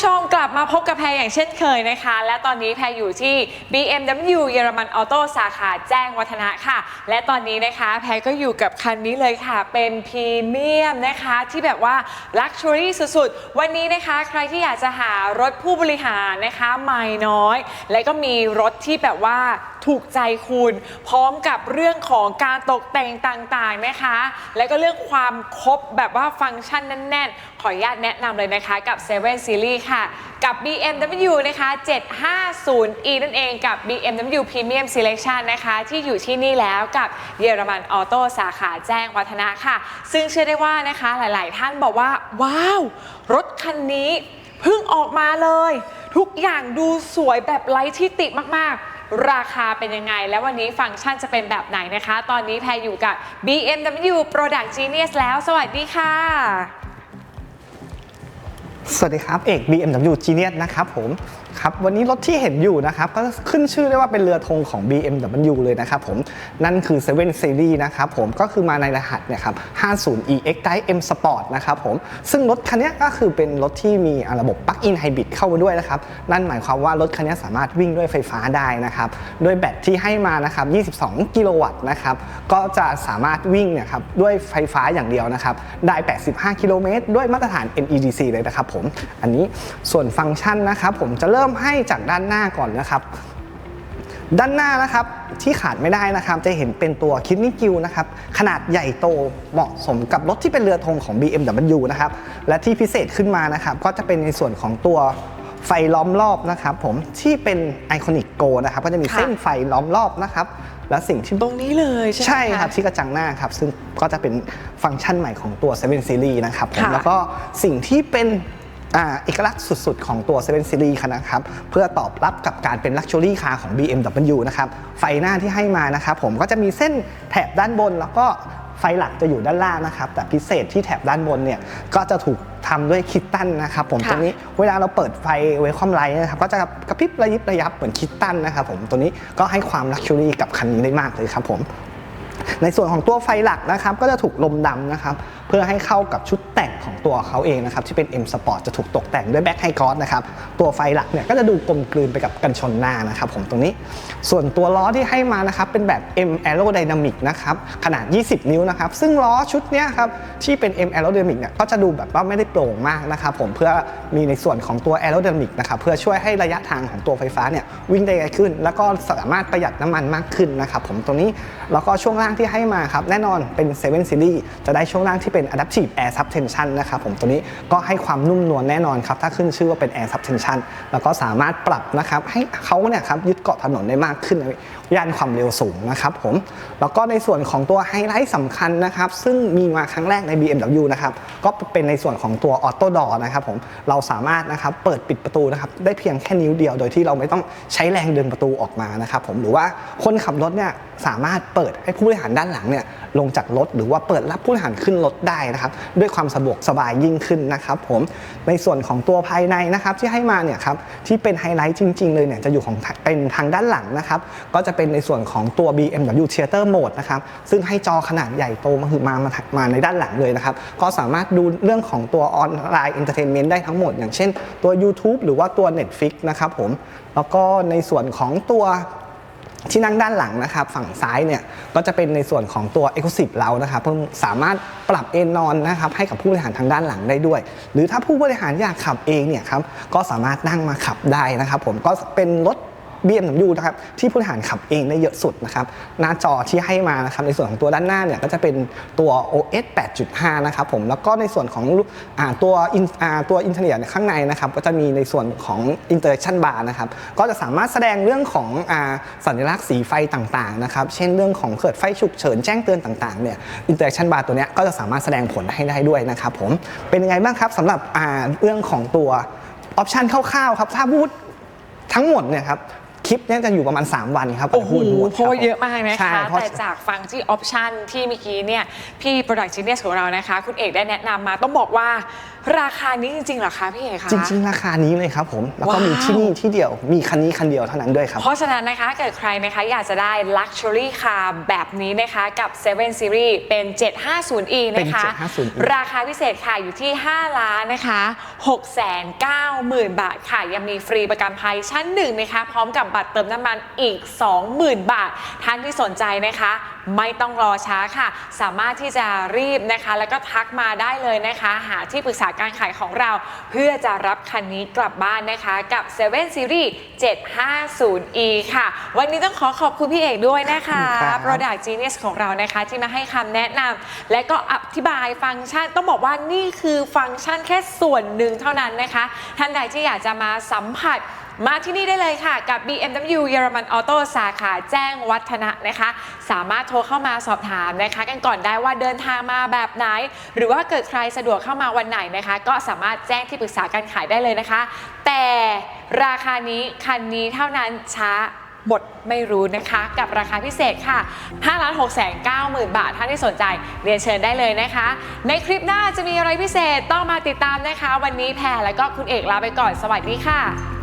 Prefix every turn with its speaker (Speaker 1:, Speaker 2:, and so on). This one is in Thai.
Speaker 1: ผู้ชมกลับมาพบกับแพรอย่างเช่นเคยนะคะ และตอนนี้แพรอยู่ที่ BMW เยอรมันออโต้สาขาแจ้งวัฒนะค่ะ และตอนนี้นะคะ แพรก็อยู่กับคันนี้เลยค่ะ เป็นพรีเมียมนะคะที่แบบว่าลักชัวรี่สุดๆ วันนี้นะคะ ใครที่อยากจะหารถผู้บริหารนะคะไม่น้อย และก็มีรถที่แบบว่าถูกใจคุณ พร้อมกับเรื่องของการตกแต่งต่างๆนะคะ และก็เรื่องความครบแบบว่าฟังก์ชันแน่นๆขออนุญาตแนะนำเลยนะคะกับ 7 Series ค่ะ กับ BMW นะคะ 750e นั่นเองกับ BMW Premium Selection นะคะ ที่อยู่ที่นี่แล้วกับเยอรมันออโต้สาขาแจ้งวัฒนะค่ะ ซึ่งเชื่อได้ว่านะคะหลาย ๆ ท่านบอกว่า ว้าว รถคันนี้เพิ่งออกมาเลย ทุกอย่างดูสวยแบบไร้ที่ติมาก ๆราคาเป็นยังไง และวันนี้ฟังก์ชันจะเป็นแบบไหนนะคะ ตอนนี้แพรอยู่กับ BMW Product Genius แล้ว สวัสดีค่ะ
Speaker 2: สวัสดีครับ เอก BMW Genius นะครับผมครับวันนี้รถที่เห็นอยู่นะครับก็ขึ้นชื่อได้ว่าเป็นเรือธงของ BMW เลยนะครับผมนั่นคือ 7 Series นะครับผมก็คือมาในรหัสเนี่ยครับ 50EX Type M Sport นะครับผมซึ่งรถคันนี้ก็คือเป็นรถที่มีระบบ Plug-in Hybrid เข้ามาด้วยนะครับนั่นหมายความว่ารถคันนี้สามารถวิ่งด้วยไฟฟ้าได้นะครับโดยแบตที่ให้มานะครับ 22 กิโลวัตต์นะครับก็จะสามารถวิ่งเนี่ยครับด้วยไฟฟ้าอย่างเดียวนะครับได้ 85 กิโลเมตรด้วยมาตรฐาน NEDC เลยนะครับผมอันนี้ส่วนฟังก์ชันนะครับผมจะเริ่มให้จากด้านหน้าก่อนนะครับ ด้านหน้านะครับที่ขาดไม่ได้นะครับ จะเห็นเป็นตัวคิดนิกิวนะครับขนาดใหญ่โตเหมาะสมกับรถที่เป็นเรือธงของ BMW นะครับและที่พิเศษขึ้นมานะครับ ก็จะเป็นในส่วนของตัวไฟล้อมรอบนะครับ ผมที่เป็นไอคอนิกโกนะครับก็จะมี
Speaker 1: ค่ะ
Speaker 2: เส้นไฟล้อมรอบนะครับ และสิ่งที่
Speaker 1: ตรงนี้เลยใช่ไหม
Speaker 2: ใช่ะครับที่กระจังหน้าครับ ซึ่งก็จะเป็นฟังก์ชันใหม่ของตัว 7 Series นะครับผม
Speaker 1: ค่ะ
Speaker 2: แล้วก็สิ่งที่เป็นอ่า เอกลักษณ์สุดๆ ของตัว7 Series คันนะครับ เพื่อตอบรับกับการเป็น Luxury Car ของ BMW นะครับ ไฟหน้าที่ให้มานะครับผมก็จะมีเส้นแถบด้านบน แล้วก็ไฟหลักจะอยู่ด้านล่างนะครับ แต่พิเศษที่แถบด้านบนเนี่ยก็จะถูกทำด้วยคิตตันนะครับผม
Speaker 1: ค่ะ
Speaker 2: ตรงนี้เวลาเราเปิดไฟเวลคอมไลท์นะครับก็จะกระพริบระยิบระยับเหมือนคิตตันนะครับผมตัวนี้ก็ให้ความลักชัวรี่กับคันนี้ได้มากเลยครับผมในส่วนของตัวไฟหลักนะครับก็จะถูกลมดำนะครับเพื่อให้เข้ากับชุด แต่งของตัวเขาเองนะครับที่เป็น M Sport จะถูกตกแต่งด้วยแบ็คไฮกรอสนะครับตัวไฟหลักเนี่ยก็จะดูกลมกลืนไปกับกันชนหน้านะครับผมตรงนี้ ส่วนตัวล้อที่ให้มานะครับเป็นแบบ M Aerodynamic นะครับขนาด 20 นิ้วนะครับซึ่งล้อชุดนี้ครับที่เป็น M Aerodynamic เนี่ยก็จะดูแบบว่าไม่ได้โปร่งมากนะครับผมเพื่อมีในส่วนของตัว Aerodynamic นะครับเพื่อช่วยให้ระยะทางของตัวไฟฟ้าเนี่ยวิ่งได้ไกลขึ้น แล้วก็สามารถประหยัดน้ำมันมากขึ้นนะครับผมตรงนี้แล้วก็ช่วงล่างที่ให้มาครับแน่นอนเป็น7 Series จะได้ช่วงล่างที่เป็น Adaptive Air Sub Suspension นะครับผมตัวนี้ก็ให้ความนุ่มนวลแน่นอนครับถ้าขึ้นชื่อว่าเป็น Air Suspension แล้วก็สามารถปรับนะครับให้เขาเนี่ยครับยึดเกาะถนนได้มากขึ้นย่านความเร็วสูงนะครับผมแล้วก็ในส่วนของตัวไฮไลท์สำคัญนะครับซึ่งมีมาครั้งแรกใน BMW นะครับก็เป็นในส่วนของตัว Auto Door นะครับผมเราสามารถนะครับเปิดปิดประตูนะครับได้เพียงแค่นิ้วเดียวโดยที่เราไม่ต้องใช้แรงดึงประตูออกมานะครับผมหรือว่าคนขับรถเนี่ยสามารถเปิดให้ผู้บริหารด้านหลังเนี่ยลงจากรถ หรือว่าเปิดรับผู้บริหารขึ้นรถได้นะครับด้วยความสะดวกสบายยิ่งขึ้นนะครับผมในส่วนของตัวภายในนะครับที่ให้มาเนี่ยครับที่เป็นไฮไลท์จริง ๆ เลยเนี่ยจะอยู่ของเป็นทางด้านหลังนะครับก็จะเป็นในส่วนของตัว BMW Theater Mode นะครับซึ่งให้จอขนาดใหญ่โตมาคือมามามาในด้านหลังเลยนะครับก็สามารถดูเรื่องของตัวออนไลน์เอนเตอร์เทนเมนต์ได้ทั้งหมด อย่างเช่นตัว YouTube หรือว่าตัว Netflix นะครับผมแล้วก็ในส่วนของตัว ที่นั่งด้านหลังนะครับฝั่งซ้ายเนี่ยก็จะเป็นในส่วนของตัว e อ c l u s i v e เรานะครับเพิ่มสามารถปรับเอนนอนนะครับให้กับผู้บริหารทางด้านหลังได้ด้วย หรือถ้าผู้บริหารอยากขับเองเนี่ยครับก็สามารถนั่งมาขับได้นะครับผมก็เป็นรถ BMW นะครับที่ผู้บริหารขับเองได้เยอะสุดนะครับหน้าจอที่ให้มานะครับในส่วนของตัวด้านหน้าเนี่ยก็จะเป็นตัว OS 8.5 นะครับผมแล้วก็ในส่วนของอตัวอินตัวอินเทอร์เน็ตข้างในนะครับก็จะมีในส่วนของ Interaction Bar นบาร์นะครับก็จะสามารถแสดงเรื่องของอสัญลักษณ์สีไฟต่างๆนะครับเช่นเรื่องของเกิดไฟฉุกเฉินแจ้งเตือนต่างๆเนี่ย Interaction Bar ตัวนี้ก็จะสามารถแสดงผลให้ได้ด้วยนะครับผมเป็นยังไงบ้างครับสำหรับเรื่องของตัวออปชันคร่าวๆครับถ้าพูดทั้งหมดเนี่ยครับ ลิปเนี้จะอยู่ประมาณ 3 วันครับ
Speaker 1: โอ้โห
Speaker 2: พูดหมด
Speaker 1: เพราะว่าเยอะมากนะ
Speaker 2: ใช่
Speaker 1: คะ
Speaker 2: เพราะ
Speaker 1: แต่จากฟังที่ออปชันที่เมื่อกี้เนี่ยพี่ Product Genius ของเรานะคะ คุณเอกได้แนะนำมาต้องบอกว่าราคานี้จริงๆเหรอคะพี่เอกคะ
Speaker 2: จริง ๆ ราคานี้เลยครับผม แล้วก็มี
Speaker 1: ว้าว
Speaker 2: ที่นี่ที่เดียวมีคันนี้คันเดียวเท่านั้นด้วยครับ
Speaker 1: เพราะฉะนั้นนะคะเกิดใครนะคะอยากจะได้ Luxury Car แบบนี้นะคะกับ 7 Series เป็น 750e นะคะ
Speaker 2: เป็น 750e
Speaker 1: ราคาพิเศษค่ะอยู่ที่ 5 ล้านนะคะ690,000 บาทค่ะ ยังมีฟรีประกันภัยชั้นหนึ่งนะคะ พร้อมกับบัตรเติมน้ำมันอีก 20,000 บาท ท่านที่สนใจนะคะไม่ต้องรอช้าค่ะ สามารถที่จะรีบนะคะ แล้วก็ทักมาได้เลยนะคะ หาที่ปรึกษาการขายของเรา เพื่อจะรับคันนี้กลับบ้านนะคะ กับ 7 Series 750e ค่ะ วันนี้ต้องขอขอบคุณพี่เอกด้วยนะคะ
Speaker 2: ครับ
Speaker 1: Product Genius ของเรานะคะที่มาให้คำแนะนำและก็อธิบายฟังก์ชันต้องบอกว่านี่คือฟังก์ชันแค่ส่วนหนึ่งเท่านั้นนะคะ ท่านใดที่อยากจะมาสัมผัส มาที่นี่ได้เลยค่ะกับ BMW เยอรมันออโต้สาขาแจ้งวัฒนะนะคะ สามารถโทรเข้ามาสอบถามนะคะ กันก่อนได้ว่าเดินทางมาแบบไหน หรือว่าเกิดใครสะดวกเข้ามาวันไหนนะคะ ก็สามารถแจ้งที่ปรึกษาการขายได้เลยนะคะ แต่ราคานี้คันนี้เท่านั้นช้าบทไม่รู้นะคะกับราคาพิเศษค่ะ5ล้าน6แสน9หมื่นบาท ท่านที่สนใจเรียนเชิญได้เลยนะคะ ในคลิปหน้าจะมีอะไรพิเศษต้องมาติดตามนะคะ วันนี้แพรและก็คุณเอกลาไปก่อนสวัสดีค่ะ